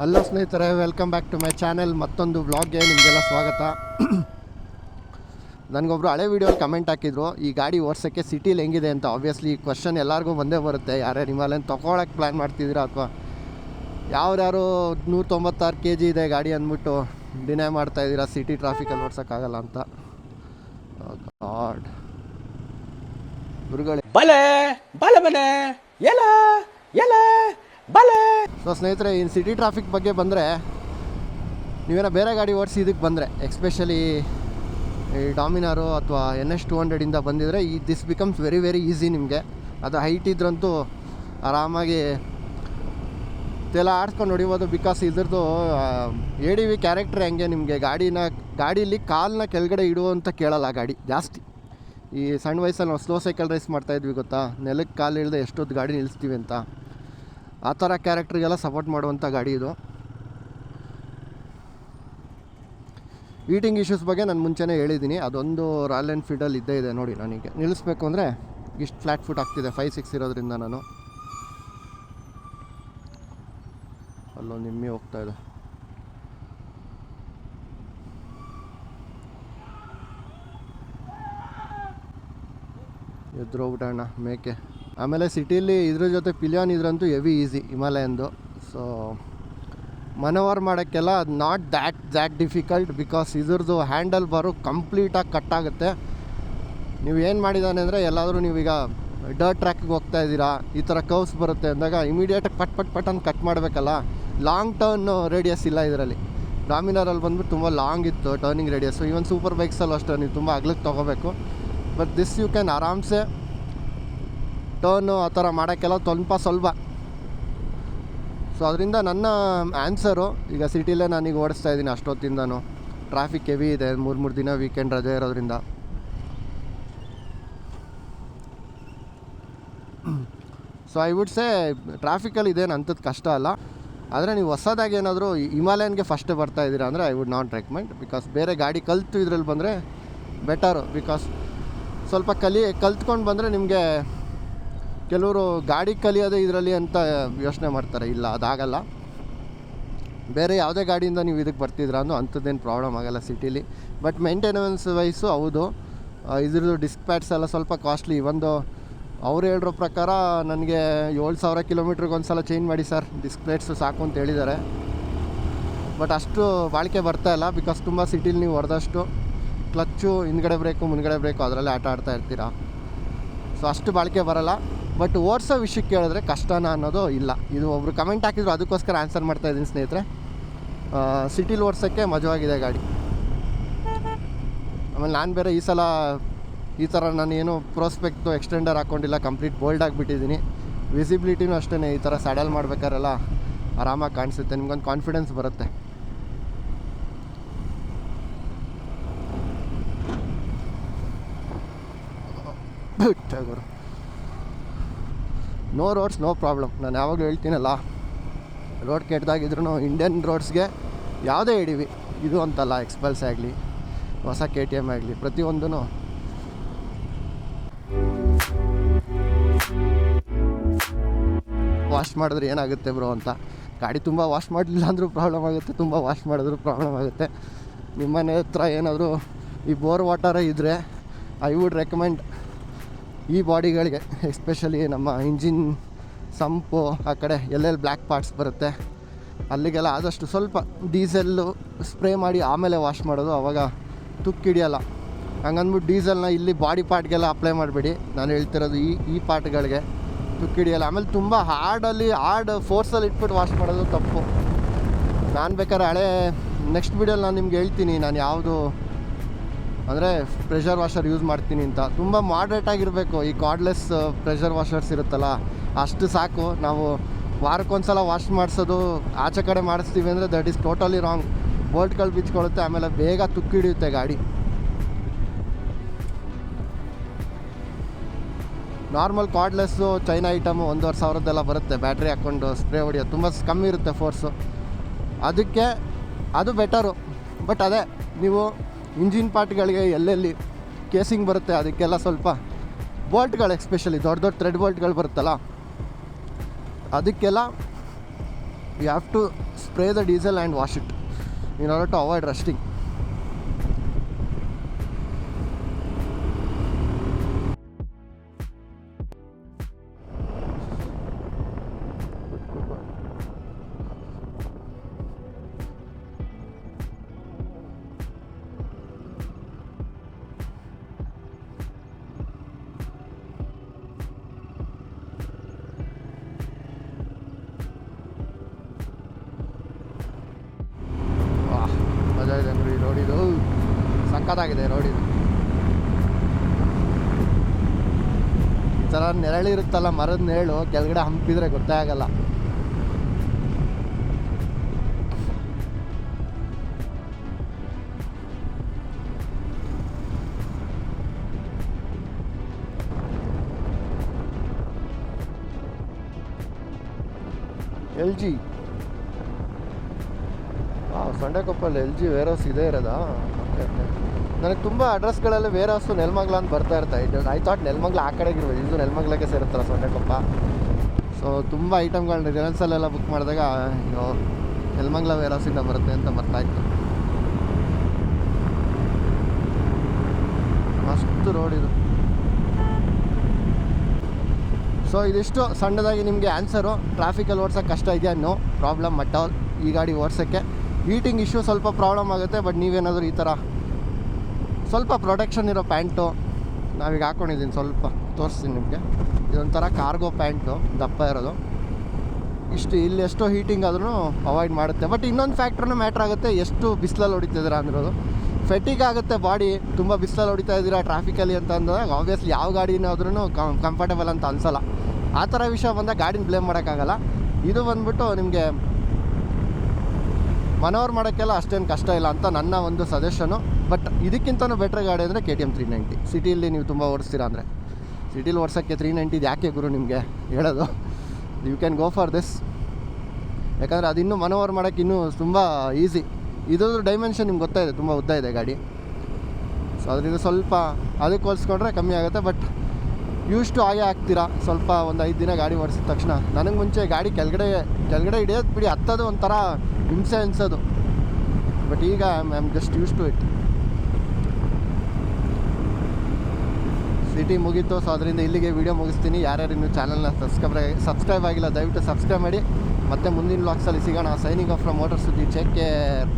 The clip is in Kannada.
ಹಲೋ ಸ್ನೇಹಿತರೆ welcome back to my channel ಮತ್ತೊಂದು ವ್ಲಾಗ್ಗೆ ನಿಮಗೆಲ್ಲ ಸ್ವಾಗತ. ನನಗೊಬ್ರು ಹಳೆ ವೀಡಿಯೋಲಿ ಕಮೆಂಟ್ ಹಾಕಿದ್ರು, ಈ ಗಾಡಿ ಓಡಿಸೋಕ್ಕೆ ಸಿಟೀಲಿ ಹೆಂಗಿದೆ ಅಂತ. ಆಬ್ವಿಯಸ್ಲಿ ಈ ಕ್ವಶನ್ ಎಲ್ಲರಿಗೂ ಬಂದೇ ಬರುತ್ತೆ. ಯಾರ್ಯಾರು ಹಿಮಾಲಯನ್ ತೊಗೊಳಕ್ಕೆ ಪ್ಲ್ಯಾನ್ ಮಾಡ್ತಿದ್ದೀರಾ ಅಥವಾ ಯಾರ್ಯಾರು ನೂರ ತೊಂಬತ್ತಾರು ಕೆ ಜಿ ಇದೆ ಗಾಡಿ ಅಂದ್ಬಿಟ್ಟು ಡಿನೈ ಮಾಡ್ತಾ ಇದ್ದೀರಾ ಸಿಟಿ ಟ್ರಾಫಿಕಲ್ಲಿ ಓಡ್ಸೋಕ್ಕಾಗಲ್ಲ ಅಂತ. ಗಾಡ್ ಗುರುಗಳೇ. ಬಲೆ ಬಲೆ ಬಲೆ ಎಲ ಎಲ, ಬಲೆ. ಸೊ ಸ್ನೇಹಿತರೆ ಇನ್ನು ಸಿಟಿ ಟ್ರಾಫಿಕ್ ಬಗ್ಗೆ ಬಂದರೆ, ನೀವೇನೋ ಬೇರೆ ಗಾಡಿ ಓಡಿಸಿ ಇದಕ್ಕೆ ಬಂದರೆ ಎಕ್ಸ್ಪೆಷಲಿ ಈ ಡಾಮಿನಾರು ಅಥವಾ ಎನ್ ಎಸ್ ಟು ಹಂಡ್ರೆಡಿಂದ ಬಂದಿದ್ರೆ, ಈ this becomes very very easy ನಿಮಗೆ. ಅದು ಹೈಟ್ ಇದ್ರಂತೂ ಆರಾಮಾಗಿ ಇದೆಲ್ಲ ಆಡಿಸ್ಕೊಂಡು ಹೊಡಿಬೋದು ಬಿಕಾಸ್ ಇದ್ರದ್ದು ಎ ಡಿ ವಿ ಕ್ಯಾರೆಕ್ಟರ್ ಹೆಂಗೆ ನಿಮಗೆ ಗಾಡಿನ ಗಾಡೀಲಿ ಕಾಲನ್ನ ಕೆಳಗಡೆ ಇಡುವಂತ ಕೇಳಲ್ಲ ಗಾಡಿ, ಜಾಸ್ತಿ. ಈ ಸಣ್ಣ ವಯಸ್ಸಲ್ಲಿ ನಾವು ಸ್ಲೋ ಸೈಕಲ್ ರೇಸ್ ಮಾಡ್ತಾಯಿದ್ವಿ ಗೊತ್ತಾ? ನೆಲಕ್ಕೆ ಕಾಲು ಇಲ್ಲದೆ ಎಷ್ಟೊತ್ತು ಗಾಡಿ ನಿಲ್ಲಿಸ್ತೀವಿ ಅಂತ. ಆ ಥರ ಕ್ಯಾರೆಕ್ಟ್ರಿಗೆಲ್ಲ ಸಪೋರ್ಟ್ ಮಾಡುವಂಥ ಗಾಡಿ ಇದು. ಈಟಿಂಗ್ ಇಶ್ಯೂಸ್ ಬಗ್ಗೆ ನಾನು ಮುಂಚೆನೇ ಹೇಳಿದ್ದೀನಿ. ಅದೊಂದು ರಾಯಲ್ ಎನ್ಫೀಲ್ಡಲ್ಲಿ ಇದ್ದೇ ಇದೆ ನೋಡಿ ನನಗೆ. ನಿಲ್ಲಿಸ್ಬೇಕು ಅಂದರೆ ಇಷ್ಟು ಫ್ಲ್ಯಾಟ್ ಫುಟ್ ಆಗ್ತಿದೆ. ಫೈವ್ ಸಿಕ್ಸ್ ಇರೋದ್ರಿಂದ ನಾನು. ಅಲ್ಲೊಂದು ನಿಮ್ಮಿ ಹೋಗ್ತಾ ಇದೆ. ಎದುರೋಗ್ಬಿಟ್ಟಣ್ಣ ಮೇಕೆ. ಆಮೇಲೆ ಸಿಟಿಲಿ ಇದ್ರ ಜೊತೆ ಪಿಲಿಯಾನ್ ಇದ್ರಂತೂ ಹೆವಿ ಈಸಿ ಹಿಮಾಲಯನ್ದು ಸೊ ಮನೋವರ್ ಮಾಡೋಕ್ಕೆಲ್ಲ ಅದು not that that difficult because ಇದ್ರದ್ದು ಹ್ಯಾಂಡಲ್ ಬಾರು ಕಂಪ್ಲೀಟಾಗಿ ಕಟ್ ಆಗುತ್ತೆ. ನೀವು ಏನು ಮಾಡಿದಾನೆ ಅಂದರೆ ಎಲ್ಲಾದರೂ ನೀವೀಗ ಡರ್ಟ್ ಟ್ರ್ಯಾಕಿಗೆ ಹೋಗ್ತಾ ಇದ್ದೀರಾ, ಈ ಥರ ಕವ್ಸ್ ಬರುತ್ತೆ ಅಂದಾಗ ಇಮಿಡಿಯೇಟಾಗಿ ಪಟ್ ಪಟ್ ಪಟ್ ಅಂತ ಕಟ್ ಮಾಡಬೇಕಲ್ಲ. ಲಾಂಗ್ ಟರ್ನ್ ರೇಡಿಯಸ್ ಇಲ್ಲ ಇದರಲ್ಲಿ. ಡಾಮಿನಾರಲ್ಲಿ ಬಂದ್ಬಿಟ್ಟು ತುಂಬ ಲಾಂಗ್ ಇತ್ತು ಟರ್ನಿಂಗ್ ರೇಡಿಯಸ್ಸು ಈವನ್ ಸೂಪರ್ ಬೈಕ್ಸಲ್ಲೂ ಅಷ್ಟೇ, ನೀವು ತುಂಬ ಅಗ್ಲಕ್ಕೆ ತೊಗೋಬೇಕು. ಬಟ್ ದಿಸ್ ಯು ಕ್ಯಾನ್ ಆರಾಮ್ಸೆ ಟರ್ನು ಆ ಥರ ಮಾಡೋಕ್ಕೆಲ್ಲ ಸ್ವಲ್ಪ ಸ್ವಲ್ಪ. ಸೊ ಅದರಿಂದ ನನ್ನ ಆನ್ಸರು, ಈಗ ಸಿಟಿಲೇ ನಾನೀಗ ಓಡಿಸ್ತಾ ಇದ್ದೀನಿ ಅಷ್ಟೊತ್ತಿಂದನೂ. ಟ್ರಾಫಿಕ್ ಹೆವಿ ಇದೆ, ಮೂರು ಮೂರು ದಿನ ವೀಕೆಂಡ್ ರಜೆ ಇರೋದ್ರಿಂದ. ಸೊ ಐ ವುಡ್ ಸೇ ಟ್ರಾಫಿಕಲ್ಲಿ ಇದೇನು ಅಂಥದ್ದು ಕಷ್ಟ ಅಲ್ಲ. ಆದರೆ ನೀವು ಹೊಸದಾಗಿ ಏನಾದರೂ ಹಿಮಾಲಯನ್ಗೆ ಫಸ್ಟ್ ಬರ್ತಾ ಇದ್ದೀರಾ ಅಂದರೆ I would not recommend because ಬೇರೆ ಗಾಡಿ ಕಲಿತು ಇದ್ರಲ್ಲಿ ಬಂದರೆ ಬೆಟರು ಬಿಕಾಸ್ ಸ್ವಲ್ಪ ಕಲಿ, ಕಲ್ತ್ಕೊಂಡು ಬಂದರೆ ನಿಮಗೆ ಕೆಲವರು ಗಾಡಿ ಕಲಿಯೋದೇ ಇದರಲ್ಲಿ ಅಂತ ಯೋಚನೆ ಮಾಡ್ತಾರೆ. ಇಲ್ಲ, ಅದಾಗಲ್ಲ. ಬೇರೆ ಯಾವುದೇ ಗಾಡಿಯಿಂದ ನೀವು ಇದಕ್ಕೆ ಬರ್ತಿದ್ರ ಅಂದು ಅಂಥದ್ದೇನು ಪ್ರಾಬ್ಲಮ್ ಆಗಲ್ಲ ಸಿಟೀಲಿ. ಬಟ್ ಮೇಂಟೆನೆನ್ಸ್ ವೈಸು ಹೌದು. ಇದ್ರದ್ದು ಡಿಸ್ಕ್ ಪ್ಯಾಡ್ಸ್ ಎಲ್ಲ ಸ್ವಲ್ಪ ಕಾಸ್ಟ್ಲಿ ಒಂದು ಅವ್ರು ಹೇಳಿರೋ ಪ್ರಕಾರ ನನಗೆ ಏಳು ಸಾವಿರ ಕಿಲೋಮೀಟ್ರಿಗೆ ಒಂದು ಸಲ ಚೇಂಜ್ ಮಾಡಿ ಸರ್. ಡಿಸ್ಕ್ ಪ್ಲೇಟ್ಸು ಸಾಕು ಅಂತ ಹೇಳಿದ್ದಾರೆ. ಬಟ್ ಅಷ್ಟು ಬಾಳಿಕೆ ಬರ್ತಾ ಇಲ್ಲ. ಬಿಕಾಸ್ ತುಂಬ ಸಿಟಿಲಿ ನೀವು ಹೊಡೆದಷ್ಟು ಕ್ಲಚ್ಚು ಹಿಂದ್ಗಡೆ ಬ್ರೇಕು ಮುಂದ್ಗಡೆ ಬ್ರೇಕು ಅದರಲ್ಲೇ ಆಟ ಆಡ್ತಾ ಇರ್ತೀರಾ. ಸೊ ಅಷ್ಟು ಬಾಳಿಕೆ ಬರಲ್ಲ. ಬಟ್ ಓಡಿಸೋ ವಿಷಯಕ್ಕೆ ಕೇಳಿದ್ರೆ ಕಷ್ಟನಾ ಅನ್ನೋದು ಇಲ್ಲ. ಇದು ಒಬ್ರು ಕಮೆಂಟ್ ಹಾಕಿದ್ರು, ಅದಕ್ಕೋಸ್ಕರ ಆನ್ಸರ್ ಮಾಡ್ತಾ ಇದ್ದೀನಿ ಸ್ನೇಹಿತರೆ. ಸಿಟಿಲಿ ಓಡಿಸೋಕ್ಕೆ ಮಜವಾಗಿದೆ ಗಾಡಿ. ಆಮೇಲೆ ನಾನು ಬೇರೆ ಈ ಸಲ ಈ ಥರ ನಾನು ಏನು ಪ್ರೋಸ್ಪೆಕ್ಟು ಎಕ್ಸ್ಟೆಂಡರ್ ಹಾಕ್ಕೊಂಡಿಲ್ಲ ಕಂಪ್ಲೀಟ್ ಬೋಲ್ಡ್ ಆಗಿಬಿಟ್ಟಿದ್ದೀನಿ. ವಿಸಿಬಿಲಿಟಿನೂ ಅಷ್ಟೇ ಈ ಥರ ಸ್ಯಾಡಲ್ ಮಾಡ್ಬೇಕಾರೆಲ್ಲ ಆರಾಮಾಗಿ ಕಾಣಿಸುತ್ತೆ, ನಿಮ್ಗೊಂದು ಕಾನ್ಫಿಡೆನ್ಸ್ ಬರುತ್ತೆ. ಗುರು. ನೋ ರೋಡ್ಸ್ ನೋ ಪ್ರಾಬ್ಲಮ್ ನಾನು ಯಾವಾಗಲೂ ಹೇಳ್ತೀನಲ್ಲ ರೋಡ್ ಕೆಟ್ಟದಾಗಿದ್ರು ಇಂಡಿಯನ್ ರೋಡ್ಸ್ಗೆ ಯಾವುದೇ ಹಿಡೀವಿ ಇದು ಅಂತಲ್ಲ ಎಕ್ಸ್ಪಲ್ಸ್ ಆಗಲಿ, ಹೊಸ ಕೆ ಟಿ ಎಂ ಆಗಲಿ ಪ್ರತಿಯೊಂದೂ ವಾಶ್ ಮಾಡಿದ್ರೆ ಏನಾಗುತ್ತೆ ಬ್ರೋ ಅಂತ. ಗಾಡಿ ತುಂಬ ವಾಶ್ ಮಾಡಲಿಲ್ಲ ಅಂದರೂ ಪ್ರಾಬ್ಲಮ್ ಆಗುತ್ತೆ, ತುಂಬ ವಾಶ್ ಮಾಡಿದ್ರೂ ಪ್ರಾಬ್ಲಮ್ ಆಗುತ್ತೆ. ನಿಮ್ಮನೆ ಹತ್ರ ಏನಾದರೂ ಈ ಬೋರ್ ವಾಟರೇ ಇದ್ದರೆ ಐ ವುಡ್ ರೆಕಮೆಂಡ್ ಈ ಬಾಡಿಗಳಿಗೆ ಎಸ್ಪೆಷಲಿ ನಮ್ಮ ಇಂಜಿನ್, ಸಂಪು, ಆ ಕಡೆ ಎಲ್ಲೆಲ್ಲಿ ಬ್ಲ್ಯಾಕ್ ಪಾರ್ಟ್ಸ್ ಬರುತ್ತೆ, ಅಲ್ಲಿಗೆಲ್ಲ ಆದಷ್ಟು ಸ್ವಲ್ಪ ಡೀಸೆಲ್ಲು ಸ್ಪ್ರೇ ಮಾಡಿ ಆಮೇಲೆ ವಾಶ್ ಮಾಡೋದು ಅವಾಗ ತುಕ್ಕಿಡಿಯಲ್ಲ. ಹಂಗಂದ್ಬಿಟ್ಟು ಡೀಸೆಲ್ನ ಇಲ್ಲಿ ಬಾಡಿ ಪಾರ್ಟ್ಗೆಲ್ಲ ಅಪ್ಲೈ ಮಾಡಬೇಡಿ. ನಾನು ಹೇಳ್ತಿರೋದು ಈ ಈ ಪಾರ್ಟ್ಗಳಿಗೆ ತುಕ್ಕಿಡಿಯಲ್ಲ. ಆಮೇಲೆ ತುಂಬ ಹಾರ್ಡಲ್ಲಿ ಹಾರ್ಡ್ ಫೋರ್ಸಲ್ಲಿ ಇಟ್ಬಿಟ್ಟು ವಾಶ್ ಮಾಡೋದು ತಪ್ಪು. ನಾನು ಬೇಕಾದ್ರೆ ಹಳೆ ನೆಕ್ಸ್ಟ್ ವೀಡಿಯೋಲಿ ನಾನು ನಿಮ್ಗೆ ಹೇಳ್ತೀನಿ. ನಾನು ಯಾವುದು ಅಂದರೆ ಪ್ರೆಷರ್ ವಾಷರ್ ಯೂಸ್ ಮಾಡ್ತೀನಿ ಅಂತ. ತುಂಬ ಆಗಿರಬೇಕು. ಈ ಕಾರ್ಡ್ಲೆಸ್ ಪ್ರೆಷರ್ ವಾಷರ್ಸ್ ಇರುತ್ತಲ್ಲ, ಅಷ್ಟು ಸಾಕು. ನಾವು ವಾರಕ್ಕೊಂದ್ಸಲ ವಾಶ್ ಮಾಡಿಸೋದು ಆಚೆ ಕಡೆ ಮಾಡಿಸ್ತೀವಿ ಅಂದರೆ ದಟ್ ಈಸ್ ಟೋಟಲಿ ರಾಂಗ್ ಬೋಲ್ಟ್ಗಳು ಬಿಚ್ಕೊಳ್ಳುತ್ತೆ, ಆಮೇಲೆ ಬೇಗ ತುಕ್ಕಿಡಿಯುತ್ತೆ ಗಾಡಿ. ನಾರ್ಮಲ್ ಕಾರ್ಡ್ಲೆಸ್ಸು ಚೈನಾ ಐಟಮು ಒಂದೂವರೆ ಸಾವಿರದ್ದೆಲ್ಲ ಬರುತ್ತೆ. ಬ್ಯಾಟ್ರಿ ಹಾಕ್ಕೊಂಡು ಸ್ಪ್ರೇ ಹೊಡಿಯೋದು. ತುಂಬ ಕಮ್ಮಿ ಇರುತ್ತೆ ಫೋರ್ಸು ಅದಕ್ಕೆ ಅದು ಬೆಟರು ಬಟ್ ಅದೇ, ನೀವು ಇಂಜಿನ್ ಪಾರ್ಟ್ಗಳಿಗೆ ಎಲ್ಲೆಲ್ಲಿ ಕೇಸಿಂಗ್ ಬರುತ್ತೆ, ಅದಕ್ಕೆಲ್ಲ ಸ್ವಲ್ಪ ಬೋಲ್ಟ್ಗಳು ಎಸ್ಪೆಷಲಿ ದೊಡ್ಡ ದೊಡ್ಡ ಥ್ರೆಡ್ ಬೋಲ್ಟ್ಗಳು ಬರುತ್ತಲ್ಲ, ಅದಕ್ಕೆಲ್ಲ you have to spray the diesel and wash it in order to avoid rusting ಇದೆ ಈ ರೋಡಿದು ಸಖತ್ತಾಗಿದೆ ರೋಡಿದು ಈ ಥರ ನೆರಳಿರುತ್ತಲ್ಲ ಮರದ ನೆರಳು, ಕೆಳಗಡೆ ಹಂಪಿದ್ರೆ ಗೊತ್ತೇ ಆಗಲ್ಲ. ಎಲ್ ಜಿ ಹಾಂ ಸಂಡೆಕೊಪ್ಪಲ್ಲಿ ಎಲ್ ಜಿ ವೇರ್ ಹೌಸ್ ಇದೇ ಇರೋದಾ? ಓಕೆ ಓಕೆ ನನಗೆ ತುಂಬ ಅಡ್ರೆಸ್ಗಳೆಲ್ಲ ವೇರ್ ಹೌಸು ನೆಲ್ಮಂಗ್ಲ ಅಂತ ಬರ್ತಾ ಇರ್ತಾ ಇದ್ದು ಐ ಥಾಟ್ ನೆಲ್ಮಂಗ್ಲ ಆ ಕಡೆಗೆ ಇರ್ಬೋದು ಇದು ನೆಲ್ಮಂಗ್ಲಕ್ಕೆ ಸೇರುತ್ತಲ್ಲ ಸೊಂಡೆಕೊಪ್ಪ ಸೊ ತುಂಬ ಐಟಮ್ಗಳನ್ನ ರಿಲಯನ್ಸಲ್ಲೆಲ್ಲ ಬುಕ್ ಮಾಡಿದಾಗ, ಅಯ್ಯೋ, ನೆಲ್ಮಂಗ್ಲ ವೇರ್ ಹೌಸಿಂದ ಬರುತ್ತೆ ಅಂತ ಬರ್ತಾಯಿತ್ತು ಮಸ್ತ್ ರೋಡ್ ಇದು. ಸೊ ಇದಿಷ್ಟು ಸಣ್ಣದಾಗಿ ನಿಮಗೆ ಆನ್ಸರು ಟ್ರಾಫಿಕಲ್ಲಿ ಓಡ್ಸೋಕ್ಕೆ ಕಷ್ಟ ಇದೆಯಾ? ನೋ ಪ್ರಾಬ್ಲಮ್ ಮಟ್ಟ ಈ ಗಾಡಿ ಓಡ್ಸೋಕ್ಕೆ. ಹೀಟಿಂಗ್ ಇಶ್ಯೂ ಸ್ವಲ್ಪ ಪ್ರಾಬ್ಲಮ್ ಆಗುತ್ತೆ ಬಟ್ ನೀವೇನಾದರೂ ಈ ಥರ ಸ್ವಲ್ಪ ಪ್ರೊಟೆಕ್ಷನ್ ಇರೋ ಪ್ಯಾಂಟು ನಾವೀಗ ಹಾಕ್ಕೊಂಡಿದ್ದೀನಿ ಸ್ವಲ್ಪ ತೋರಿಸ್ತೀನಿ ನಿಮಗೆ. ಇದೊಂಥರ ಕಾರ್ಗೋ ಪ್ಯಾಂಟು, ದಪ್ಪ ಇರೋದು. ಇಷ್ಟು ಇಲ್ಲಿ ಎಷ್ಟೋ ಹೀಟಿಂಗ್ ಆದ್ರೂ ಅವಾಯ್ಡ್ ಮಾಡುತ್ತೆ. ಬಟ್ ಇನ್ನೊಂದು ಫ್ಯಾಕ್ಟ್ರೂ ಮ್ಯಾಟ್ರ್ ಆಗುತ್ತೆ, ಎಷ್ಟು ಬಿಸಿಲಲ್ಲಿ ಹೊಡಿತಿದ್ದೀರಾ ಅಂದಿರೋದು. ಫೆಟಿಗ್ ಆಗುತ್ತೆ ಬಾಡಿ ತುಂಬ ಬಿಸಿಲಲ್ಲಿ ಹೊಡಿತಾ ಇದ್ದೀರಾ ಟ್ರಾಫಿಕಲ್ಲಿ ಅಂತ ಅಂದಾಗ ಆಬ್ವಿಯಸ್ಲಿ ಯಾವ ಗಾಡಿನಾದ್ರೂ ಕಂಫರ್ಟೇಬಲ್ ಅಂತ ಅನ್ಸಲ್ಲ. ಆ ಥರ ವಿಷಯ ಬಂದಾಗ ಗಾಡಿನ ಬ್ಲೇಮ್ ಮಾಡೋಕ್ಕಾಗಲ್ಲ. ಇದು ಬಂದ್ಬಿಟ್ಟು ನಿಮಗೆ ಮನೋರ್ ಮಾಡೋಕ್ಕೆಲ್ಲ ಅಷ್ಟೇನು ಕಷ್ಟ ಇಲ್ಲ ಅಂತ ನನ್ನ ಒಂದು ಸಜೆಷನು ಬಟ್ ಇದಕ್ಕಿಂತನೂ ಬೆಟ್ರ್ ಗಾಡಿ ಅಂದರೆ K T M three ninety ಸಿಟಿಯಲ್ಲಿ ನೀವು ತುಂಬ ಓಡಿಸ್ತೀರಾ ಅಂದರೆ. ಸಿಟಿಲಿ ಓಡಿಸೋಕ್ಕೆ ತ್ರೀ ನೈಂಟಿ ಯಾಕೆ ಗುರು ನಿಮಗೆ ಹೇಳೋದು? You can go for this ಯಾಕಂದರೆ ಅದಿನ್ನೂ ಮನೋವರ್ ಮಾಡೋಕ್ಕೆ ಇನ್ನೂ ತುಂಬ ಈಸಿ ಇದ್ರ ಡೈಮೆನ್ಷನ್ ನಿಮ್ಗೆ ಗೊತ್ತಾಯಿದೆ ತುಂಬ ಉದ್ದ ಇದೆ ಗಾಡಿ. ಸೊ ಅದರಿಂದ ಸ್ವಲ್ಪ ಅದಕ್ಕೆ ಹೋಲಿಸ್ಕೊಂಡ್ರೆ ಕಮ್ಮಿ ಆಗುತ್ತೆ. ಬಟ್ ಯೂಸ್ಟು ಹಾಗೆ ಆಗ್ತೀರಾ? ಸ್ವಲ್ಪ ಒಂದು ಐದು ದಿನ ಗಾಡಿ ಓಡಿಸಿದ ತಕ್ಷಣ. ನನಗೆ ಮುಂಚೆ ಗಾಡಿ ಕೆಳಗಡೆ ಕೆಳಗಡೆ ಹಿಡಿಯೋದು ಬಿಡಿ, ಹತ್ತೋದು ಒಂಥರ ಹಿಂಸೆ ಅನಿಸೋದು. ಬಟ್ ಈಗ I am just use to it city ಮುಗೀತು ಸೊ ಅದರಿಂದ ಇಲ್ಲಿಗೆ ವೀಡಿಯೋ ಮುಗಿಸ್ತೀನಿ. ಯಾರ್ಯಾರು ಇನ್ನೂ ಚಾನಲ್ನ ಸಬ್ಸ್ಕ್ರೈಬ್ ಸಬ್ಸ್ಕ್ರೈಬ್ ಆಗಿಲ್ಲ, ದಯವಿಟ್ಟು ಸಬ್ಸ್ಕ್ರೈಬ್ ಮಾಡಿ. ಮತ್ತೆ ಮುಂದಿನ ಬ್ಲಾಗ್ಸಲ್ಲಿ ಸಿಗೋಣ. Signing off from motor Suddi check care